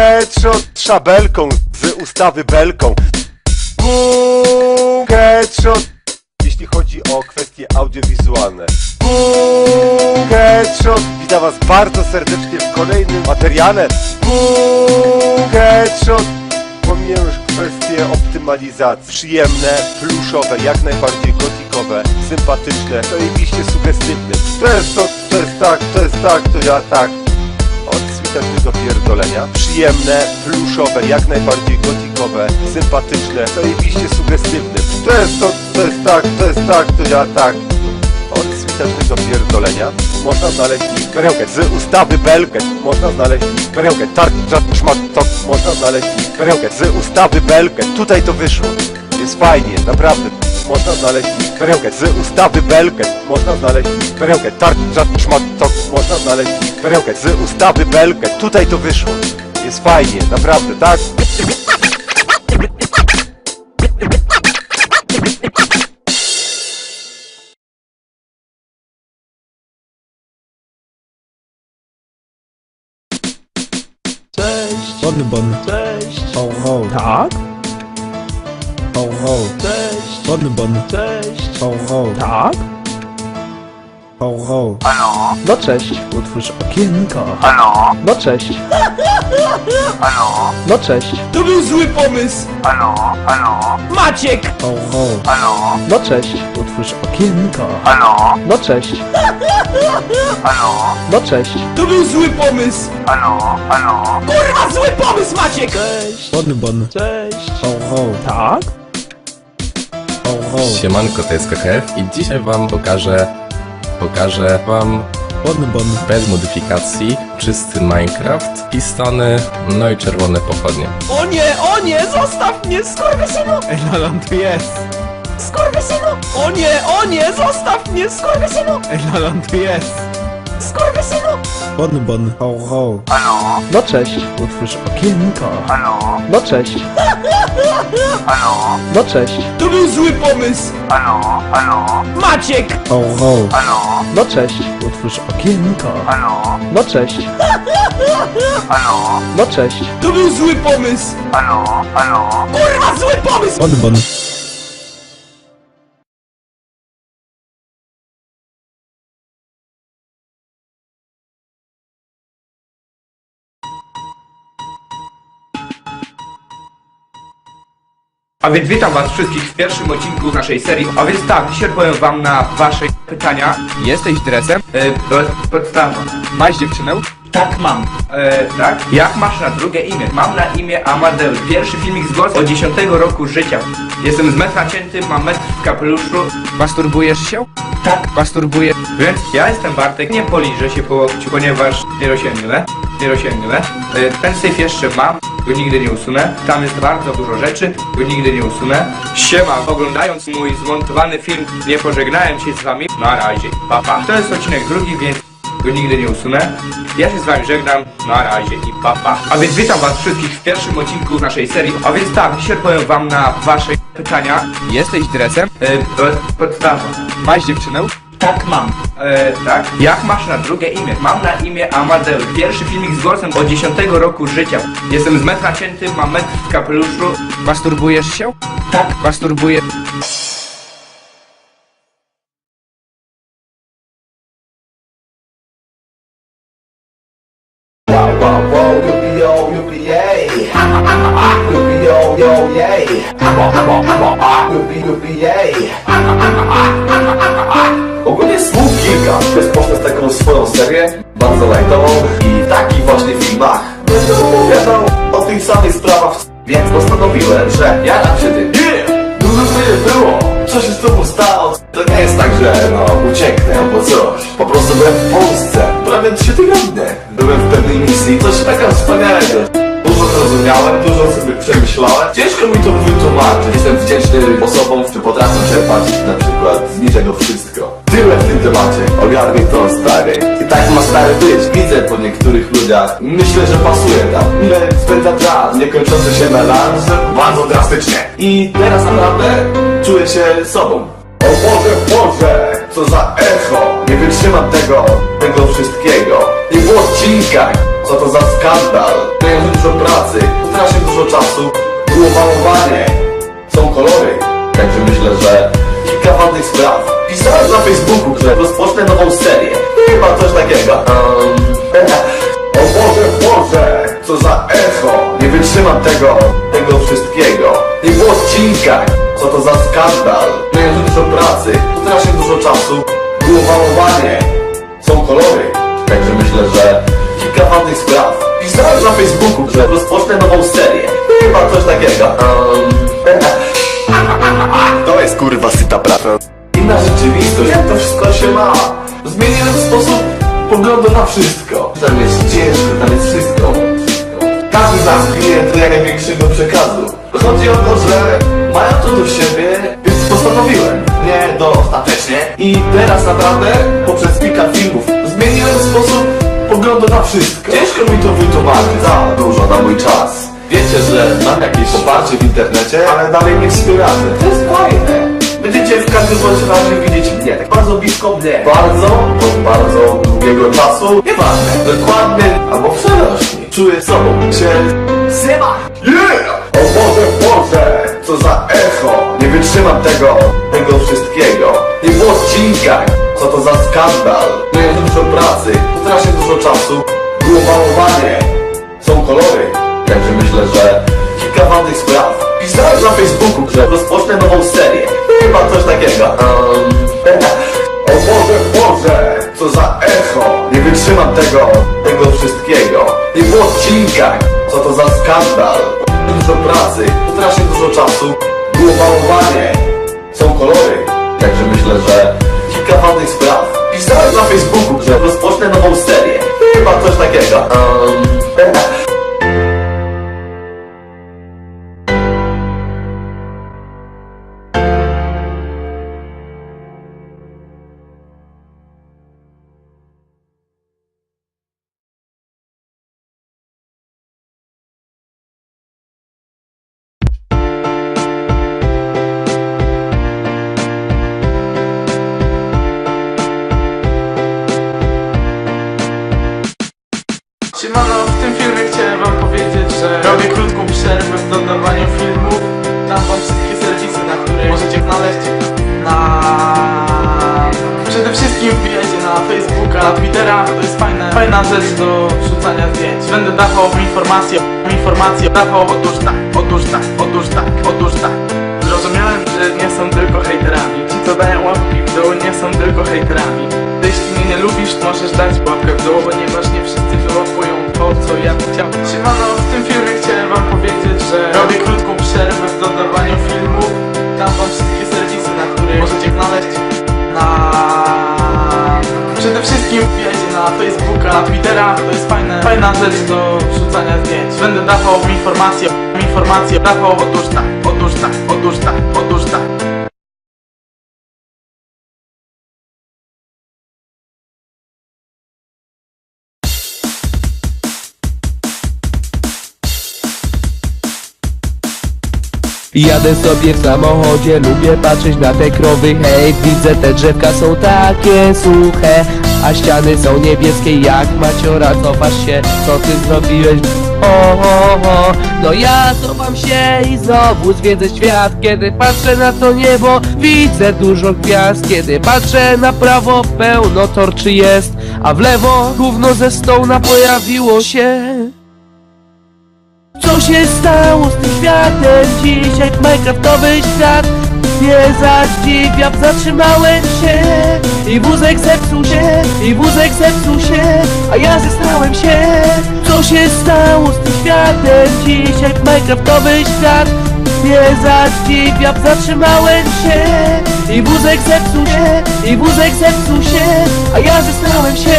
Headshot szabelką z ustawy belką. Boom, headshot. Jeśli chodzi o kwestie audiowizualne. Boom, headshot. Witam Was bardzo serdecznie w kolejnym materiale. Boom, headshot. Pomijam już kwestie optymalizacji. Przyjemne, pluszowe, jak najbardziej gotikowe, sympatyczne, zajebiście sugestywne. To jest to, to jest tak, to jest tak, to ja tak. Switecznego pierdolenia. Przyjemne, pluszowe, jak najbardziej gotikowe, sympatyczne, zajebiście sugestywne. To jest to, to jest tak, to jest tak, to ja tak. Od switecznego pierdolenia można znaleźć perełkę z ustawy belkę. Można znaleźć perełkę. Tarcza, szmat, to można znaleźć perełkę z ustawy belkę. Tutaj to wyszło. Jest fajnie, naprawdę. Można znaleźć perełkę z ustawy belkę. Można znaleźć perełkę. Tarcza, szmat, to można znaleźć perełkę z ustawy belkę. Tutaj to wyszło. Jest fajnie, naprawdę, tak? Cześć, Bonny bon. cześć, Ho ho. tak, Ho ho. cześć, Bonny bon. cześć, Ho ho. tak, Ho ho. Halo, no cześć, utwórz okienko, halo, no cześć, halo, no cześć, To był zły pomysł. halo, halo, Maciek, Ho ho. halo, no cześć, utwórz okienko, halo, no cześć, halo, no cześć, To był zły pomysł. halo, halo, kurwa zły pomysł Maciek! Cześć, Bonny bon. cześć, Ho ho. tak, Ho ho. Siemanko, to jest KKF i dzisiaj wam pokażę, pokażę wam Bonny bon. bez modyfikacji czysty Minecraft i stany, no i czerwone pochodnie. o nie, o nie, zostaw mnie, skurwysynu, Ej, Lalan tu jest. skurwysynu, o nie, o nie, zostaw mnie, skurwysynu, Ej, Lalan tu jest. Skurwysynu, Bonny bon. Ho ho. halo, no cześć, utwórz okienko, halo, no cześć, halo, no cześć, To był zły pomysł. halo, halo, Maciek, Ho ho. halo, no cześć, utwórz okienko, halo, no cześć, halo, no cześć, To był zły pomysł. halo, halo, kurwa zły pomysł! Bonny bon. A więc witam was wszystkich w pierwszym odcinku naszej serii. A więc tak, dzisiaj powiem wam na wasze pytania. Jesteś dresem? E, pod- podstawa. Masz dziewczynę? Tak, mam. E, tak? Jak masz na drugie imię? Mam na imię Amadeusz. Pierwszy filmik z głosem od 10 roku życia. Jestem z metra cięty, mam metr w kapeluszu. Masturbujesz się? Tak. Masturbuję. Więc ja jestem Bartek, nie poliżę się po łokciu, ponieważ nie rozsięgnę. Nie rozsięgnę. E, ten syf jeszcze mam, go nigdy nie usunę. Tam jest bardzo dużo rzeczy, go nigdy nie usunę. Siema, oglądając mój zmontowany film, nie pożegnałem się z wami. Na razie, papa. Pa. To jest odcinek drugi, więc go nigdy nie usunę. Ja się z wami żegnam, na razie i papa. Pa. A więc witam was wszystkich w pierwszym odcinku naszej serii. A więc tak, dzisiaj powiem wam na wasze pytania. Jesteś dresem? Pod- podstawa. Masz dziewczynę? Tak, mam. E, tak. Jak masz na drugie imię? Mam na imię Amadeusz. Pierwszy filmik z głosem od 10 roku życia. Jestem z metra cięty, mam metr w kapeluszu. Masturbujesz się? Tak. Masturbuję. Wow, wow, wow, słów kilka. Rozpocznę z taką swoją serię, bardzo lajtową i w takich właśnie filmach będę opowiadał o tych samych sprawach, więc postanowiłem, że ja dam się tym. Yeah! Dużo sobie było. Co się z tobą stało? To nie jest tak, że no ucieknę albo coś. Po prostu byłem w Polsce prawie trzy tygodnie. Byłem w pewnej misji, coś takiego wspaniałego. Dużo zrozumiałem, dużo sobie przemyślałem. Ciężko mi to wytłumaczyć. Jestem wdzięczny osobom, które potrafią czerpać na przykład z niczego wszystko. Tyle w tym temacie. Ogarnij to stary. I tak ma stary być. Widzę po niektórych ludziach. Myślę, że pasuje tam. Ile spędza czas, niekończący się melanż. Bardzo drastycznie. I teraz naprawdę czuję się sobą. O Boże, Boże, co za echo Nie wytrzymam tego, tego wszystkiego. Nie było odcinka co to za skandal. Miałem dużo pracy, strasznie dużo czasu. Było malowanie, są kolory. Także myślę, że kilka ważnych spraw. Pisałem na Facebooku, że rozpocznę nową serię. Chyba coś takiego. Um, O Boże, Boże, co za echo. Nie wytrzymam tego, tego wszystkiego. Nie było odcinka, co to za skandal? Miałem dużo pracy, strasznie dużo czasu. Było malowanie, są kolory. Także myślę, że kilka ważnych spraw. Pisałem na Facebooku, że rozpocznę nową serię. Chyba coś takiego. Um, To jest kurwa syta praca. Inna rzeczywistość, jak to wszystko się ma. Zmieniłem sposób poglądu na wszystko. Tam jest ciężko, tam jest wszystko. Każdy z nas do jak największego przekazu. Chodzi o to, że mają to do siebie Więc postanowiłem, nie do ostatecznie I teraz naprawdę, poprzez kilka filmów Zmieniłem sposób poglądu na wszystko Ciężko mi to wytłumaczyć, za dużo na mój czas Wiecie, że mam jakieś poparcie w internecie, ale dalej mnie wspieracie To jest fajne Będziecie w każdym bądź razie widzieć mnie tak bardzo blisko mnie. Bardzo, od bardzo długiego czasu. Nieważne, dokładny albo przenośny. Czuję sobą się zjeba. Yeah! Co za echo. Nie wytrzymam tego, tego wszystkiego. Nie było odcinka, co to za skandal. Miałem dużo pracy, strasznie dużo czasu. Było są kolory. Także myślę, że kilka ważnych spraw. Pisałem na Facebooku, że rozpocznę nową serię. Chyba coś takiego. Um, o Boże, Boże, co za echo. Nie wytrzymam tego, tego wszystkiego. Nie było odcinka, co to za skandal. Dużo pracy, strasznie dużo czasu. Było malowanie, są kolory. Także myślę, że kilka ważnych spraw. Pisałem na Facebooku, że rozpocznę nową serię. Chyba coś takiego. Um, Facebooka, Twittera, to jest fajne, fajna rzecz do wrzucania zdjęć. Będę dawał informacje, informacje, dawał otóż tak, otóż tak, otóż tak, otóż tak. Zrozumiałem, że nie są tylko hejterami. Ci co dają łapki w dół nie są tylko hejterami. Jeśli mnie nie lubisz, możesz dać łapkę w dół, ponieważ nie wszyscy wyłapują to, co ja bym chciał. Siemano, w tym filmie chciałem wam powiedzieć, że robię krótką przerwę w dodawaniu filmów. Dam wam wszystkie serwisy, na które możecie znaleźć na... Przede wszystkim wbijajcie na Facebooka, Twittera, to jest fajne, fajna rzecz do wrzucania zdjęć. Będę dawał informacje, informacje, dawał otóż tak, otóż tak, otóż tak, otóż tak. Jadę sobie w samochodzie, lubię patrzeć na te krowy Hej, widzę te drzewka są takie suche A ściany są niebieskie jak maciora Cofasz się, co ty zrobiłeś? O, o, o. No ja cofam się i znowu zwiedzę świat Kiedy patrzę na to niebo, widzę dużo gwiazd Kiedy patrzę na prawo, pełno torczy jest A w lewo, gówno ze stołna pojawiło się się stało z tym światem? Dzisiaj Minecraftowy świat Nie zadziwiam, zatrzymałem się I wózek zepsuł się, i wózek zepsuł się A ja zestałem się. Co się stało z tym światem? Dzisiaj Minecraftowy świat Nie zadziwiam, zatrzymałem się I wózek zepsuł się, i wózek zepsuł się A ja zestałem się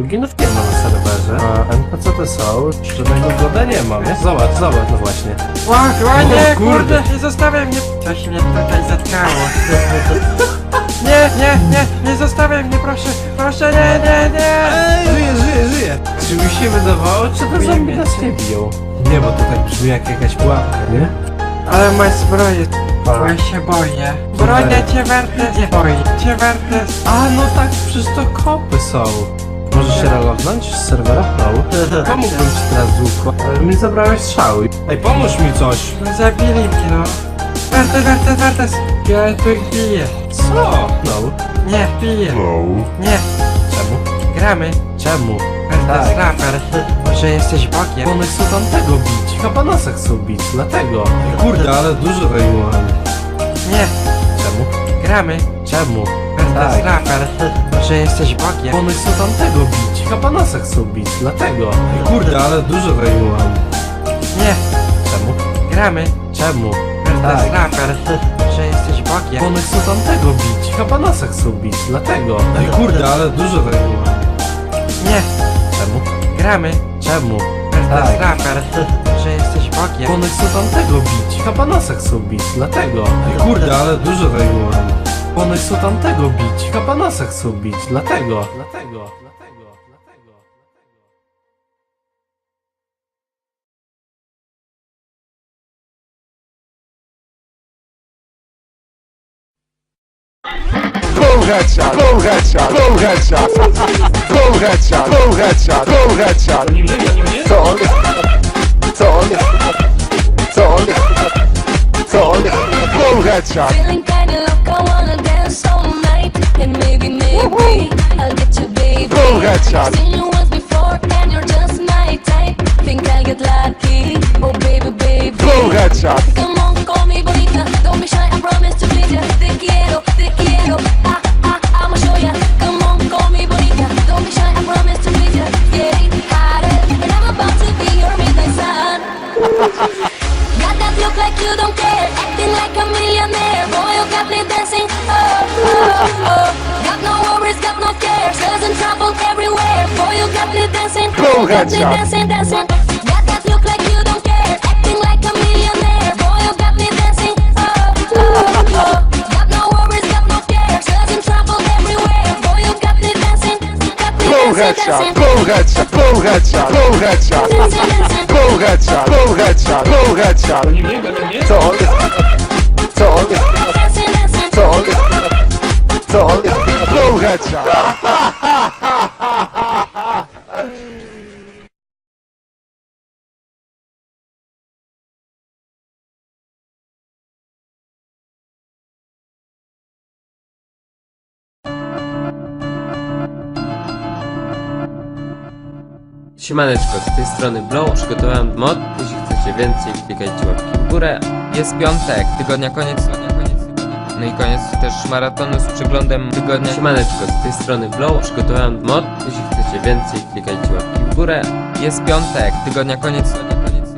Pluginów nie ma na serwerze, a NPC to są, żadnego goda nie mam. nie? Zobacz, zobacz, no właśnie. Ła, nie, kurde, nie zostawiaj mnie Coś mnie tutaj zatkało. Nie, nie, nie, nie zostawiaj mnie, proszę, proszę, nie, nie, nie! Żyje, żyje, żyje! Czy mi się wydawało, czy te zombie nas nie biją? Nie, bo to tak brzmi jak jakaś pułapka, nie? Ale masz zbroję, bo ja się boję. Bronię cię, Wertes, nie boję cię, Wertes. A, no tak, przecież to kopy są. Możesz się relognąć z serwera? No. Pomógłbym ci teraz z łuku, ale mi zabrałeś strzały. Ej, pomóż mi coś! No zabili mnie, no. Wertes, Wertes, Wertes! Ja tu ich biję. Co? No. Nie, biję. No. Nie. Czemu? Gramy. Czemu? Wertes, tak. raper. Może jesteś Bogiem? One chcą tamtego bić. Chyba nas chcą bić, dlatego. Kurde, ale dużo rejmowałem. Nie. Czemu? Gramy. Czemu? Wertes, raper. Może jesteś Bogiem? One chcą tamtego bić. Chyba nas chcą bić, dlatego. Kurde, ale dużo rejmowałem. Nie. Czemu? Gramy. Czemu? Wertes, raper. Że jesteś Bogiem? One chcą tamtego bić. Chyba nas chcą bić, dlatego. Ej, kurde, ale dużo rejmowałem. Nie. Czemu? Gramy. Czemu? Wertes, raper. Że jesteś Bogiem? One chcą tamtego bić. Chyba nas chcą bić, dlatego. Ej, kurde, ale dużo rejmowałem. One chcą tamtego bić. Chyba nas chcą bić. Dlatego. Dlatego. Headshot, boom headshot, boom headshot, boom headshot, boom headshot, boom headshot. Co on jest? Co on jest? Co on jest? Co on jest? Boom headshot. Feeling kinda like I wanna dance all night And maybe, maybe I'll get you, baby Boom headshot. Seen you once before and you're just my type Think I'll get lucky Oh baby, baby Boom headshot. Come on, call me bonita Don't be shy, I promise to please ya Te quiero, te quiero Got that look like you don't care, acting like a millionaire. Boy, you got me dancing. Oh, oh, oh. Got no worries, got no cares. Causing trouble everywhere. Boy, you got me dancing. Boom, got me dancing, dancing. Got that look like you don't care, acting like a millionaire. Boy, you got me dancing. Oh, oh, oh. Got no worries, got no cares. Causing trouble everywhere. Boy, you got me dancing. Got me Boom dancing, headshot, dancing. boom headshot, boom headshot, boom headshot, boom headshot, headshot, boom headshot. Co on jest? Co on jest? Co on jest? Co on jest? Boom headshot. Siemaneczko, z tej strony Blow, przygotowałem mod, jeśli chcecie więcej klikajcie łapki w górę. Jest piątek, tygodnia koniec, tygodnia koniec. No i koniec też maratonu z przeglądem tygodnia. Siemaneczko, z tej strony Blow, przygotowałem mod, jeśli chcecie więcej klikajcie łapki w górę. Jest piątek, tygodnia koniec, tygodnia koniec.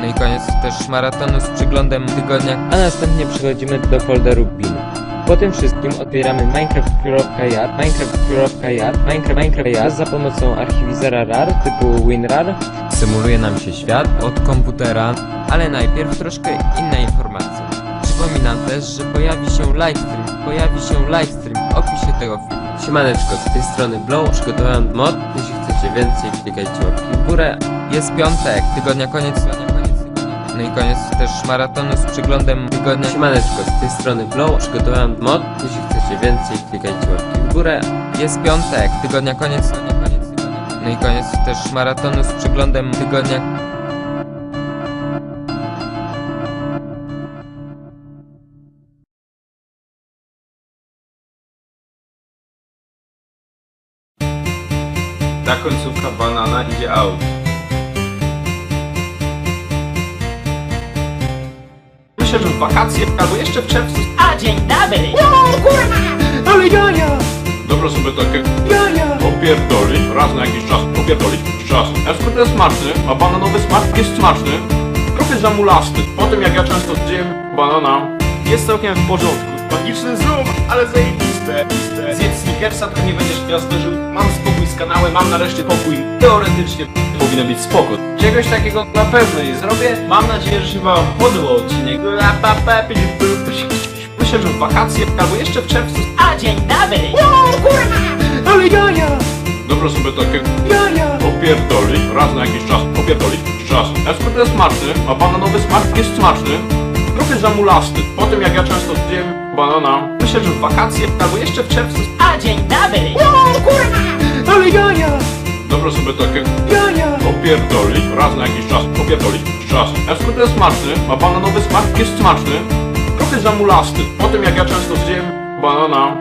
No i koniec też maratonu z przeglądem tygodnia. A następnie przechodzimy do folderu bin. Po tym wszystkim otwieramy minecraft.jar, minecraft.jar, minecraft, minecraft za pomocą archiwizera RAR typu WinRAR. Symuluje nam się świat od komputera, ale najpierw troszkę inne informacje. Przypominam też, że pojawi się livestream, pojawi się livestream w opisie tego filmu. Siemaneczko, z tej strony Blow, przygotowałem mod, jeśli chcecie więcej klikajcie łapki w górę. Jest piątek, tygodnia koniec, tygodnia. No i koniec też maratonu z przeglądem tygodnia. Siemaneczko, z tej strony Blow, przygotowałem mod, jeśli chcecie więcej klikajcie łapki w górę. Jest piątek, tygodnia koniec, tygodnia koniec, tygodnia. No i koniec też maratonu z przeglądem tygodnia. Ta końcówka banana idzie out. Że w wakacje albo jeszcze w czerwcu. A dzień dobry! Dobra sobie takie opierdolić raz na jakiś czas, opierdolić czas. Eskort jest smaczny, a bananowy smak jest smaczny, trochę zamulasty. Po tym jak ja często zjem banana, jest całkiem w porządku. Magiczny zoom, ale zajebiste. Zjedz Snickersa, to nie będziesz gwiazderzył. Mam spokój z kanałem, mam nareszcie pokój. Teoretycznie powinno być spoko. Czegoś takiego na pewno nie zrobię. Mam nadzieję, że się wam podobał odcinek. Myślę, że w wakacje albo jeszcze w czerwcu. A dzień dobry! Ale jaja! Dobrze sobie takie jaja opierdolić raz na jakiś czas, opierdolić czas. Eskort jest smaczny, a bananowy smak jest smaczny. Trochę zamulasty. Po tym jak ja często zjem banana, myślę, że w wakacje albo jeszcze w czerwcu. A dzień dobry! Ale jaja! Dobrze sobie takie jaja opierdolić raz na jakiś czas, opierdolić czas. Eskort jest smaczny, a bananowy smak jest smaczny. Trochę zamulasty. Po tym jak ja często zjem banana,